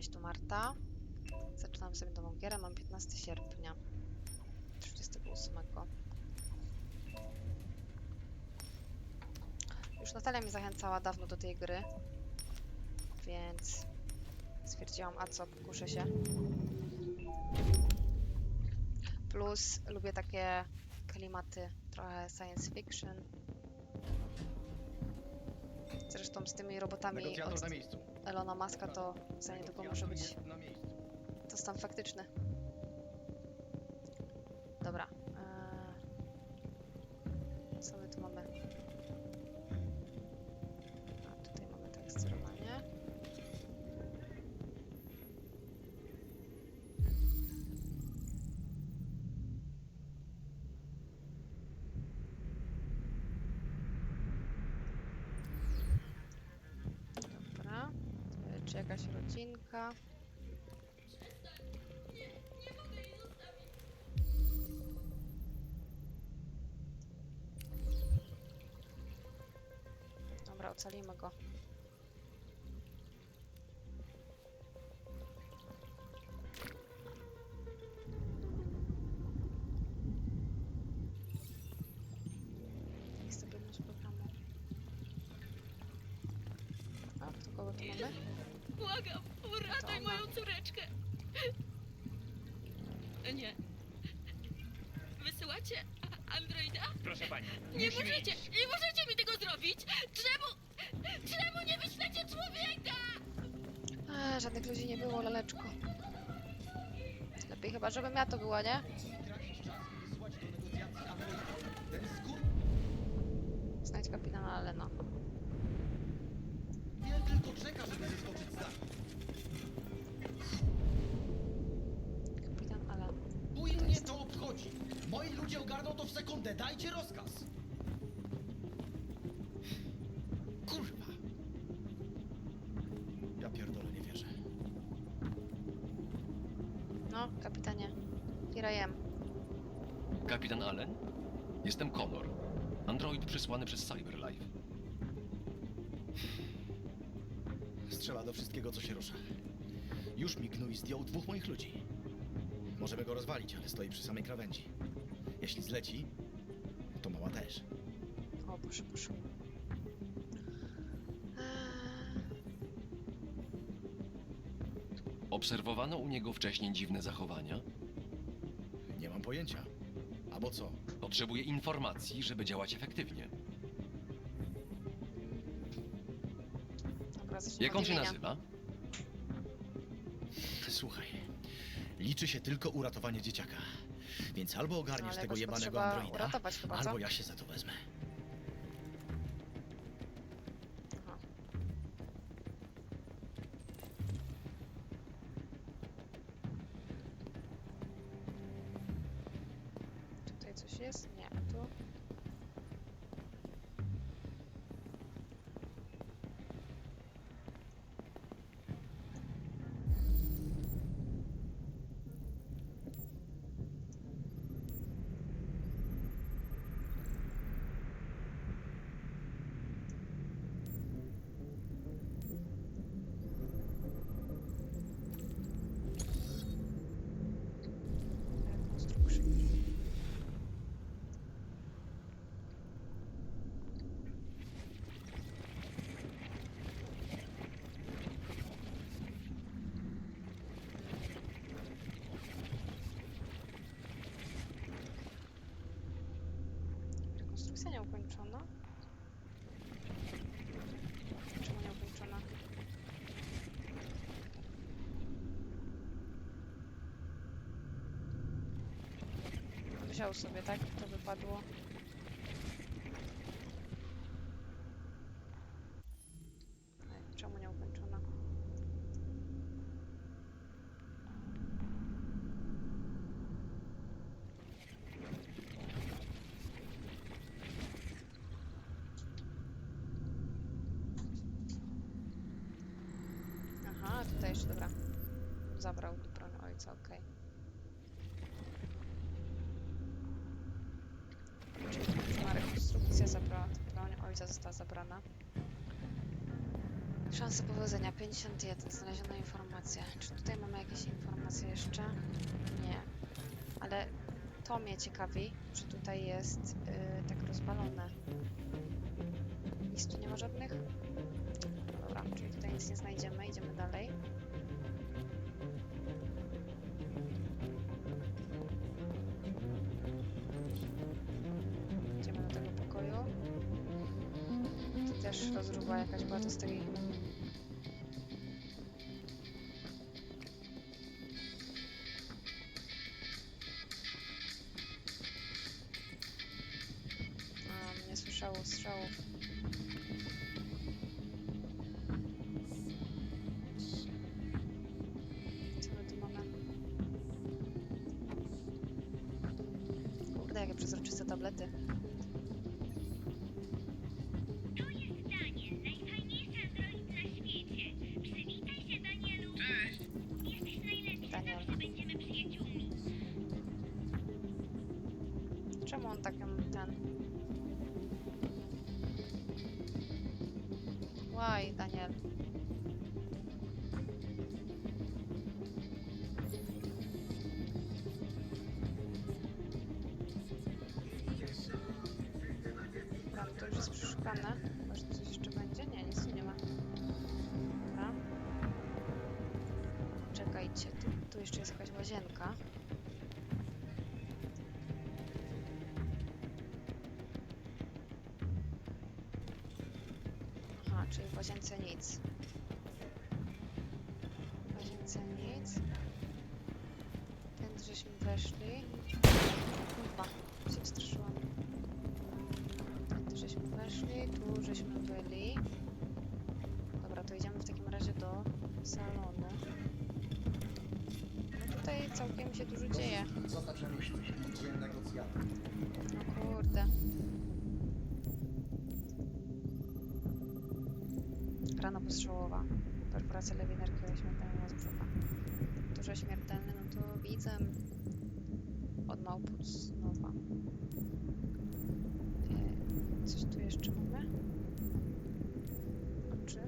Cześć, tu Marta. Zaczynam sobie nową gierę, mam 15 sierpnia 38. Już Natalia mnie zachęcała dawno do tej gry, więc stwierdziłam, a co, pokuszę się. Plus lubię takie klimaty trochę science fiction. Zresztą z tymi robotami Negocjator od na miejscu. Elona Muska to za niedługo może być to stan faktyczny. Czy jakaś rodzinka? Dobra, ocalimy go. Córeczkę. Nie. Wysyłacie a- androida? Proszę pani. Nie musimy możecie, iść. nie możecie mi tego zrobić! Czemu, czemu nie wyślecie człowieka? Eee, żadnych ludzi nie było, laleczko. Lepiej chyba, żebym ja to była, nie? Znajdź kapitana Alena. To obchodzi. Moi ludzie ogarną to w sekundę. Dajcie rozkaz. Kurwa. Ja pierdolę, nie wierzę. No, kapitanie. Here I am. Kapitan Allen? Jestem Connor. Android przysłany przez Cyberlife. Strzela do wszystkiego, co się rusza. Już mignął i zdjął dwóch moich ludzi. Możemy go rozwalić, ale stoi przy samej krawędzi. Jeśli zleci, to mała też. O, proszę, proszę. Eee, Obserwowano u niego wcześniej dziwne zachowania. Nie mam pojęcia. Albo co? Potrzebuje informacji, żeby działać efektywnie. Dobra, Jak od on się imienia. nazywa? Liczy się tylko uratowanie dzieciaka. Więc albo No, ogarniesz ale tego jakoś jebanego androida, uratować chyba, co? albo ja się za to wezmę. Aha. Tutaj coś jest? Nie, a tu? Rekonstrukcja nieukończona? Czemu nieukończona? Wziął sobie, tak? To wypadło. Ej, Czemu nie ukończona? Aha, tutaj jeszcze, dobra. Zabrał broń ojca, okej. Rekonstrukcja zabrała broń ojca została zabrana. Szanse powodzenia 51. Znaleziono informację. Czy tutaj mamy jakieś informacje jeszcze? Nie. Ale to mnie ciekawi, że tutaj jest yy, tak rozwalone. Nic tu nie ma żadnych? Dobra, czyli tutaj nic nie znajdziemy. Idziemy dalej. Rozruba jakaś była, to z tej nie słyszało strzałów. Co my tu mamy? Kurde, jakie przezroczyste tablety. Tu, tu jeszcze jest jakaś łazienka. Całkiem się dużo dzieje. No kurde. Rana postrzałowa. Perforacja lewej nerki śmiertelna z brzucha. Dużo śmiertelny, no to widzę. Od małpóc nowa. Coś tu jeszcze mamy? Oczy.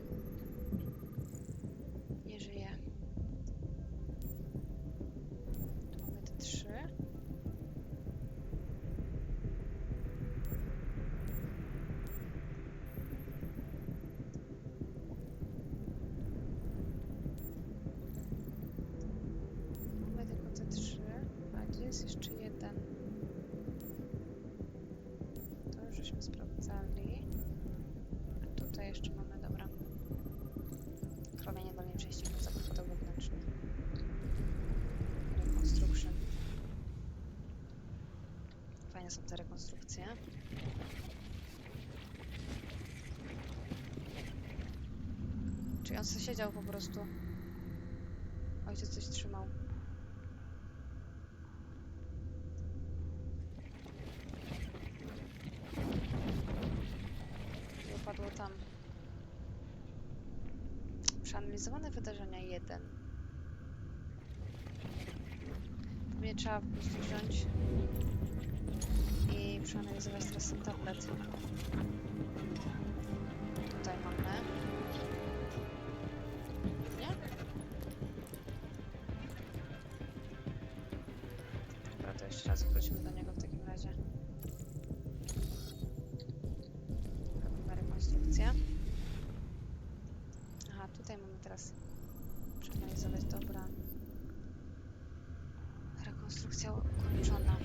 Te rekonstrukcje. Czyli on sobie siedział po prostu. Ojciec coś trzymał. Tutaj mamy teraz przeanalizować, dobra. Rekonstrukcja ukończona.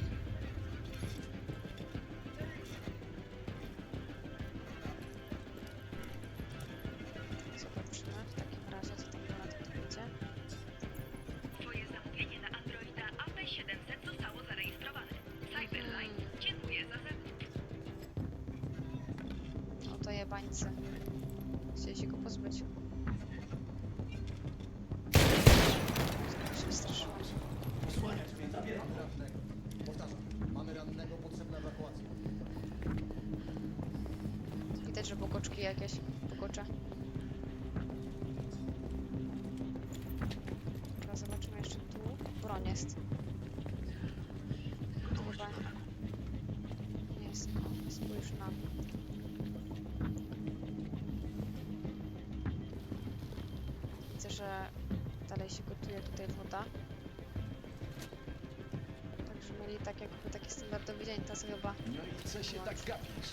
Standardowy dzień, teraz chyba No i co się tak gapisz?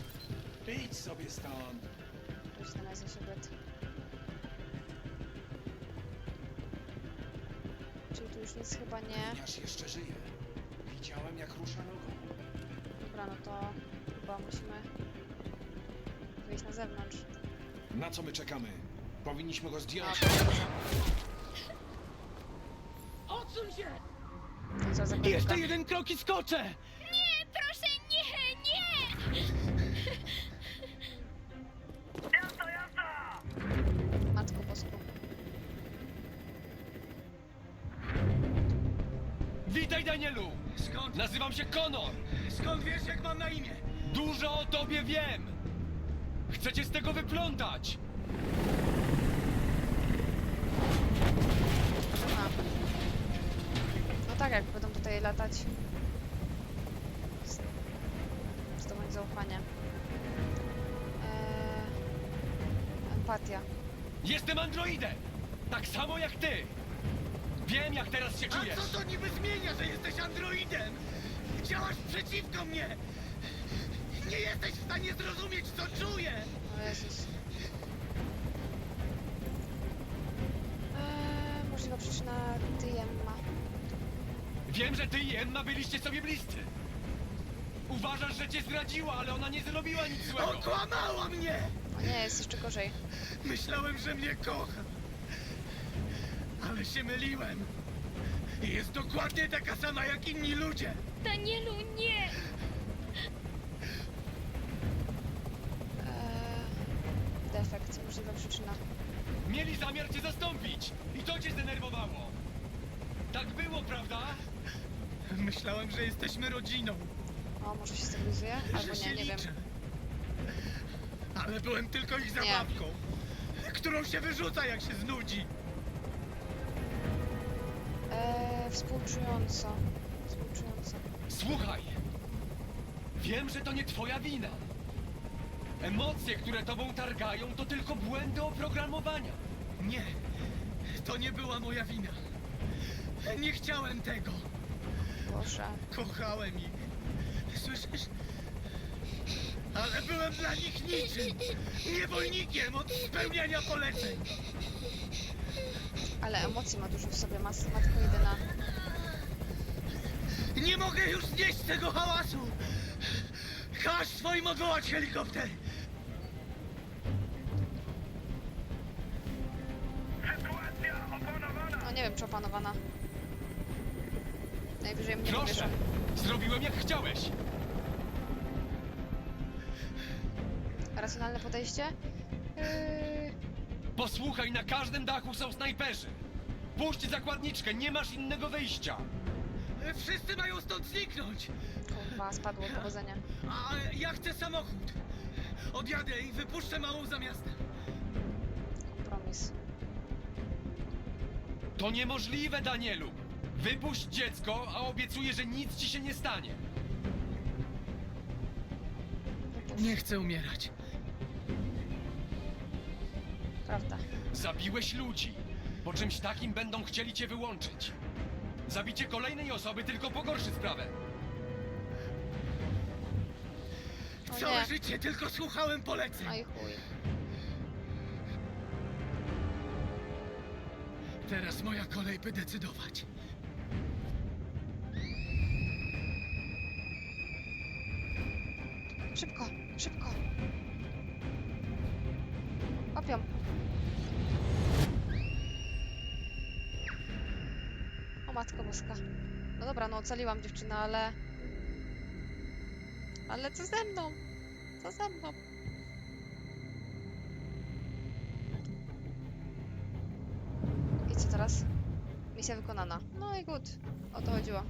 Idź sobie stąd. już znalazł się obiad. Czyli tu już nic chyba nie. Gówniarz jeszcze żyje. Widziałem jak rusza nogą. Dobra, no to chyba musimy wyjść na zewnątrz. Na co my czekamy? Powinniśmy go A, zdjąć. to dobrze. Odsuń się! To co za końcówka? jeden krok i skoczę! Nie, proszę, nie, nie! Matko Bosku. Witaj, Danielu! Skąd? Nazywam się Konor! Skąd wiesz, jak mam na imię? Dużo o tobie wiem! Chcecie z tego wyplątać! Aha. No tak, jak będą tutaj latać. Zdobyć zaufanie. Eee, empatia. Jestem androidem! Tak samo jak ty! Wiem, jak teraz się czujesz! A co to niby zmienia, że jesteś androidem? Działasz przeciwko mnie! Nie jesteś w stanie zrozumieć, co czuję! O Jezus. Eee, możliwa przyczyna Diemma. Wiem, że ty i Emma byliście sobie bliscy! Uważasz, że cię zdradziła, ale ona nie zrobiła nic złego! Okłamała mnie! O nie, jest jeszcze gorzej. Myślałem, że mnie kocha. Ale się myliłem. Jest dokładnie taka sama jak inni ludzie. Danielu, nie! Eee, defekt, możliwa przyczyna. Mieli zamiar cię zastąpić! I to cię zdenerwowało! Tak było, prawda? Myślałem, że jesteśmy rodziną, O, może się stabilizuje? Albo że się nie, nie wiem. liczę. Ale byłem tylko ich zabawką, którą się wyrzuca, jak się znudzi. Eee, współczująco. Współczująco. Słuchaj! Wiem, że to nie twoja wina. Emocje, które tobą targają, to tylko błędy oprogramowania. Nie, to nie była moja wina. Nie chciałem tego. Boże. Kochałem ich. Słyszysz? Ale byłem dla nich niczym. Niewolnikiem od spełniania poleceń. Ale emocji ma dużo w sobie, mas, matko jedyna. Nie mogę już znieść tego hałasu. Każ swoim odwołać helikopter. No nie wiem, czy opanowana. Najwyżej mnie Proszę! Zrobiłem jak chciałeś! Racjonalne podejście? Eee, Posłuchaj, na każdym dachu są snajperzy! Puść zakładniczkę, nie masz innego wyjścia! Wszyscy mają stąd zniknąć. kurwa, spadło powodzenie. A ja chcę samochód. Odjadę i wypuszczę małą za miastem. Kompromis. To niemożliwe, Danielu! Wypuść dziecko, a obiecuję, że nic ci się nie stanie! Nie chcę umierać. Prawda. Zabiłeś ludzi! Po czymś takim będą chcieli cię wyłączyć. Zabicie kolejnej osoby tylko pogorszy sprawę. O Całe nie. życie tylko słuchałem poleceń. No chuj. Teraz moja kolej, by decydować. Szybko, szybko. Opium. O matko boska. No dobra, no ocaliłam dziewczynę, ale... Ale co ze mną? Co ze mną? I co teraz? Misja wykonana. No i good. O to chodziło.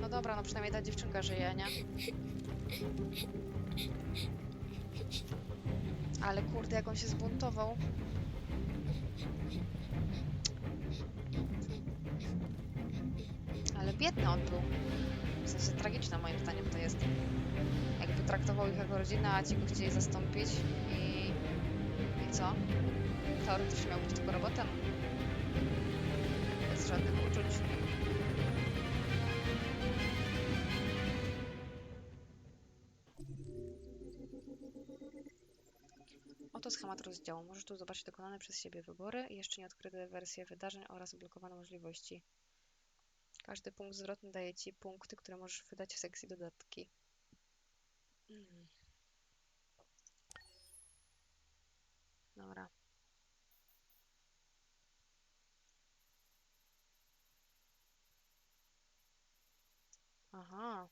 No dobra, no przynajmniej ta dziewczynka żyje, nie? Ale kurde, jak on się zbuntował. Ale biedny on był. W sensie tragiczna moim zdaniem to jest. Jakby traktował ich jako rodzinę, a ci go chcieli zastąpić i... I co? teoretycznie miał być tylko robotem. Bez żadnych uczuć. Schemat rozdziału. Możesz tu zobaczyć dokonane przez siebie wybory jeszcze nieodkryte wersje wydarzeń oraz blokowane możliwości. Każdy punkt zwrotny daje Ci punkty, które możesz wydać w sekcji dodatki. Mm. Dobra. Aha.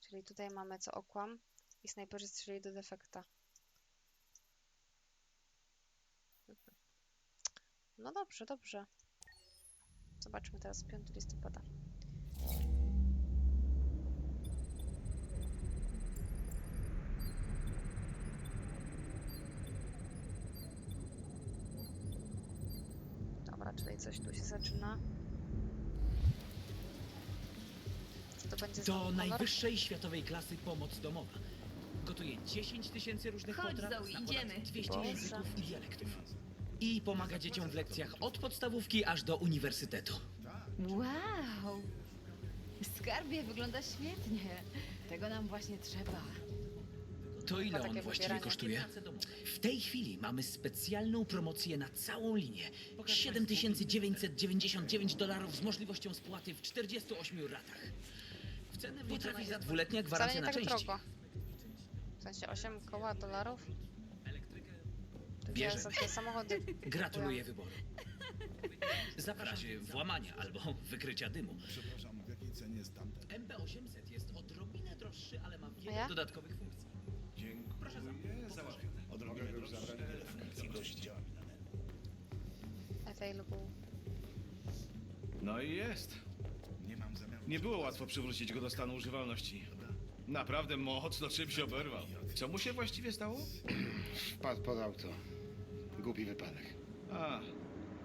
Czyli tutaj mamy co okłam i snajperzy strzeli do defekta. No dobrze, dobrze. Zobaczmy teraz 5 listopada. Dobra, czyli coś tu się zaczyna. Czy to będzie honor? najwyższej światowej klasy pomoc domowa. Gotuje 10 tysięcy różnych Chodź, potraw, Zoe, zna ponad idziemy. 200 Boże. języków i dialektów. I pomaga dzieciom w lekcjach od podstawówki aż do uniwersytetu. Wow! Skarbie wygląda świetnie. Tego nam właśnie trzeba. To ile takie on właściwie wybieranie. kosztuje? W tej chwili mamy specjalną promocję na całą linię. 7999 dolarów z możliwością spłaty w 48 ratach. W cenę potrafi za dwuletnia Wcale gwarancja nie na tak części. drogo. W sensie 8 koła dolarów? To Bierze. gdzie za te samochody Gratuluję wyboru. Zapraszam się włamania albo wykrycia dymu. Przepraszam, w jakiej cenie jest tamten? MB800 jest odrobinę droższy, ale ma wiele ja? dodatkowych funkcji. Proszę za Odrobinę już zabrać wiele funkcji gości. available. No i jest. Nie mam zamiaru... Nie było łatwo przywrócić go do stanu używalności. Naprawdę mocno czymś oberwał. Co mu się właściwie stało? Wpadł pod auto. Głupi wypadek. A,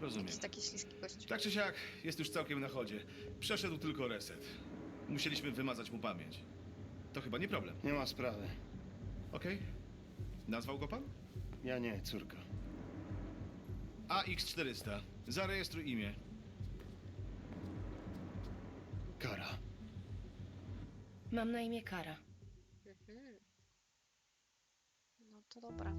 rozumiem. Jakiś taki śliski gość. Tak czy siak, jest już całkiem na chodzie. Przeszedł tylko reset. Musieliśmy wymazać mu pamięć. To chyba nie problem. Nie ma sprawy. Okej? Nazwał go pan? Ja nie, córka. AX400. Zarejestruj imię. Kara. Mam na imię Kara. Mhm. No to dobra.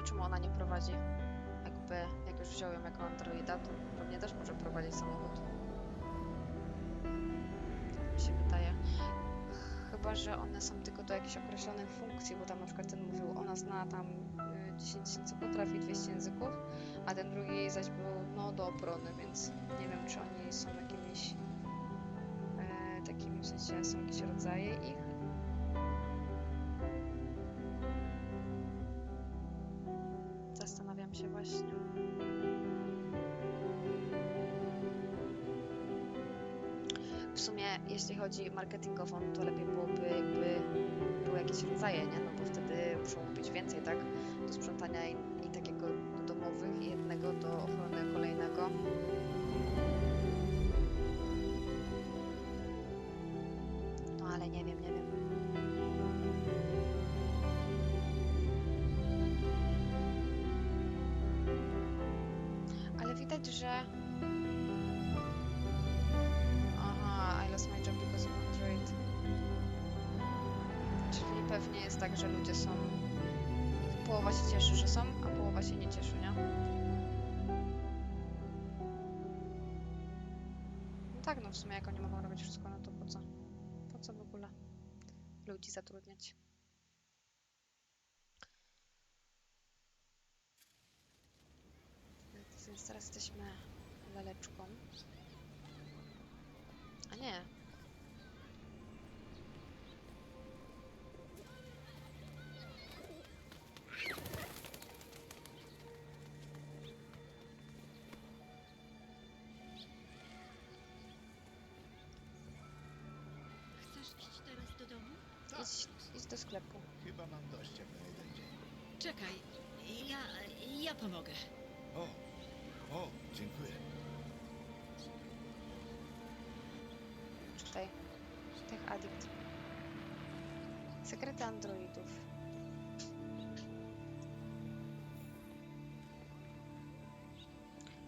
To czemu ona nie prowadzi? Jakby, jak już wziął ją jako androida, to pewnie też może prowadzić samochód. Tak mi się wydaje. Chyba, że one są tylko do jakichś określonych funkcji, bo tam na przykład ten mówił, ona zna tam y, 10 tysięcy potrafi 200 języków, a ten drugi zaś był no do obrony, więc nie wiem, czy oni są jakimiś e, takimi, w sensie są jakieś rodzaje ich. Jakieś rodzaje, nie? No bo wtedy muszą być więcej, tak? Do sprzątania i, i takiego do domowych i jednego do ochrony kolejnego. No ale nie wiem, nie wiem. Ale widać, że pewnie jest tak, że ludzie są... Połowa się cieszy, że są, a połowa się nie cieszy, nie? No tak, no w sumie jak oni mogą robić wszystko, no to po co? Po co w ogóle ludzi zatrudniać? Więc teraz jesteśmy laleczką. A nie. Do domu? Idź, idź do sklepu. Chyba mam dość jak na jeden dzień. Czekaj, ja, ja pomogę. O, o, dziękuję. Czytaj. Tech Addict. Sekrety androidów.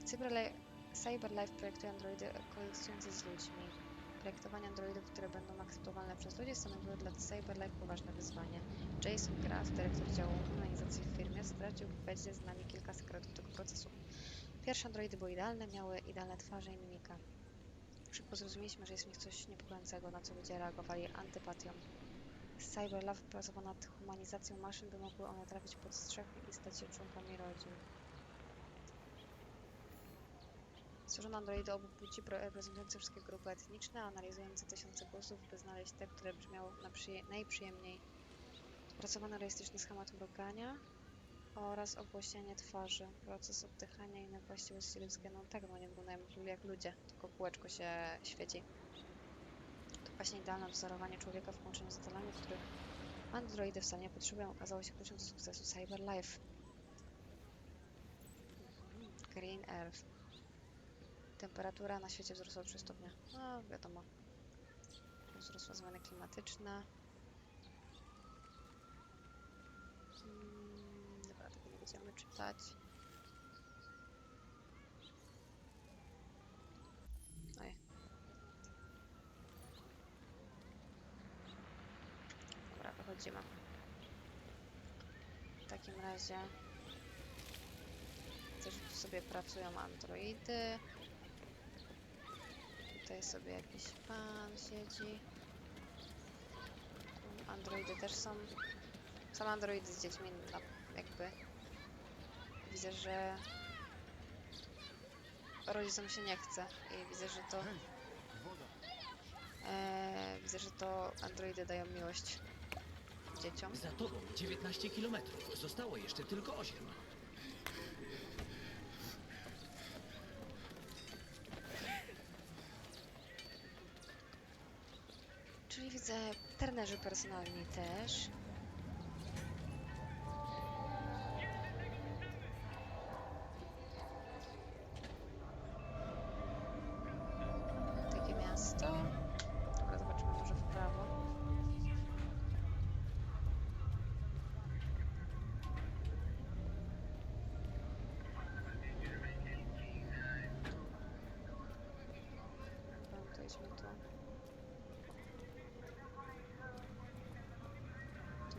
Cyberli- Cyberlife projektuje androidy koegzystujące z ludźmi. Projektowanie androidów, które będą akceptowalne przez ludzi, stanowiło dla Cyberlife poważne wyzwanie. Jason Graff, dyrektor działu humanizacji w firmie, stracił będzie z nami kilka sekretów tego procesu. Pierwsze androidy były idealne, miały idealne twarze i mimikę. Szybko zrozumieliśmy, że jest w nich coś niepokojącego, na co ludzie reagowali antypatią. Cyberlove pracował nad humanizacją maszyn, by mogły one trafić pod strzech i stać się członkami rodzin. Stworzono androidy obu płci reprezentujące wszystkie grupy etniczne, analizujące tysiące głosów, by znaleźć te, które brzmiały naprzy- najprzyjemniej. Opracowano realistyczny schemat mrugania oraz ogłośnienie twarzy, proces oddychania i inne właściwości ludzkie. No tak, no nie wyglądają jak ludzie, tylko kółeczko się świeci. To właśnie idealne wzorowanie człowieka w połączeniu z celami, których androidy wcale nie potrzebują, okazało się kluczem do sukcesu Cyberlife. Green Earth. Temperatura na świecie wzrosła o 3 stopnie. No, wiadomo. Wzrosła zmiany klimatyczne. Mm, Dobra, tego nie będziemy czytać. Oj. Dobra, wychodzimy. W takim razie też tu sobie pracują androidy. Tutaj sobie jakiś pan siedzi. Androidy też są. Są androidy z dziećmi, no, jakby. Widzę, że rodzicom się nie chce i widzę, że to e, widzę, że to androidy dają miłość dzieciom. Za tobą 19 km. Zostało jeszcze tylko 8. Czyli widzę trenerzy personalni też.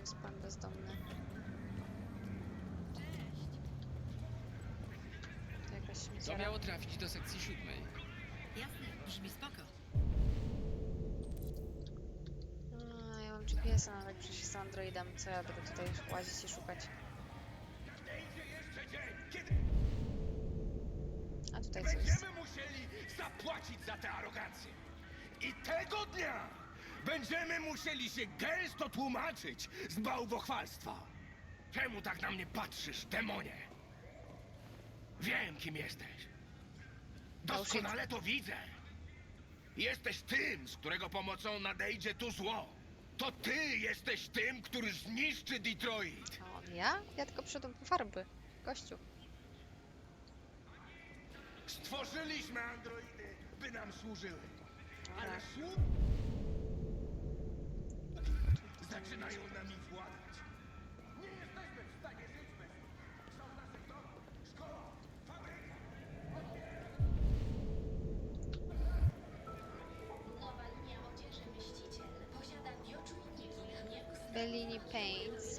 Jest pan bezdomny. To jakaś To śmieciara. miało trafić do sekcji siódmej. Jasne, brzmi spoko. A, ja mam GPS-a, ale przecież jestem androidem. Co ja będę tutaj łazić i szukać? A tutaj co jest? Będziemy musieli zapłacić za tę arogancję. I tego dnia będziemy musieli się gęsto tłumaczyć z bałwochwalstwa. Czemu tak na mnie patrzysz, demonie? Wiem, kim jesteś. Doskonale to widzę. Jesteś tym, z którego pomocą nadejdzie tu zło. To ty jesteś tym, który zniszczy Detroit. A on ja? Ja tylko przyszedłem po farby. Gościu. Stworzyliśmy androidy, by nam służyły. Ale słup... Zaczynają nami władać. Nie jesteśmy w stanie żyć bez nich. Są w naszych domach, szkołach, fabrykach. Odzieży Myśliciel posiada bioczujniki Bellini Paints.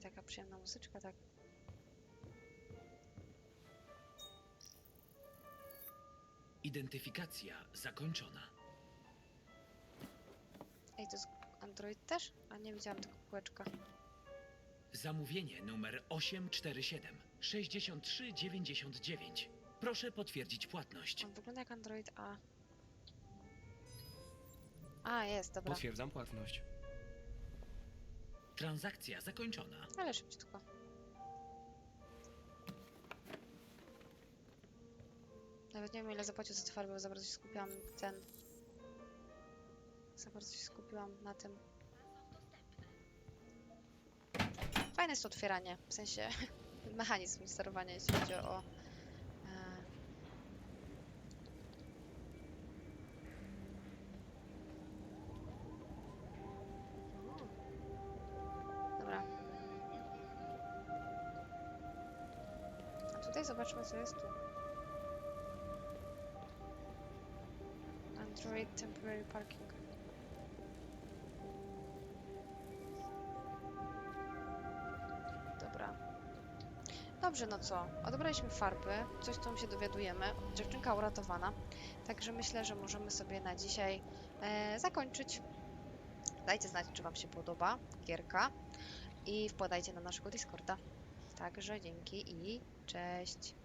Tutaj taka przyjemna muzyczka, tak. Identyfikacja zakończona. Ej, to jest Android też? A nie widziałam tego kółeczka. Zamówienie numer 847 6399. Proszę potwierdzić płatność. On wygląda jak Android A. A, jest, dobra. Potwierdzam płatność. Transakcja zakończona. Ale szybciutko. Nawet nie wiem ile zapłacił za te farby, bo za bardzo się skupiłam ten... Za bardzo się skupiłam na tym. Fajne jest to otwieranie, w sensie mechanizm sterowania, jeśli chodzi o zobaczmy co jest tu. Android Temporary Parking. Dobra. Dobrze, no co? Odebraliśmy farby, coś tam się dowiadujemy. Dziewczynka uratowana. Także myślę, że możemy sobie na dzisiaj e, zakończyć. Dajcie znać, czy Wam się podoba gierka i wpadajcie na naszego Discorda. Także dzięki i cześć.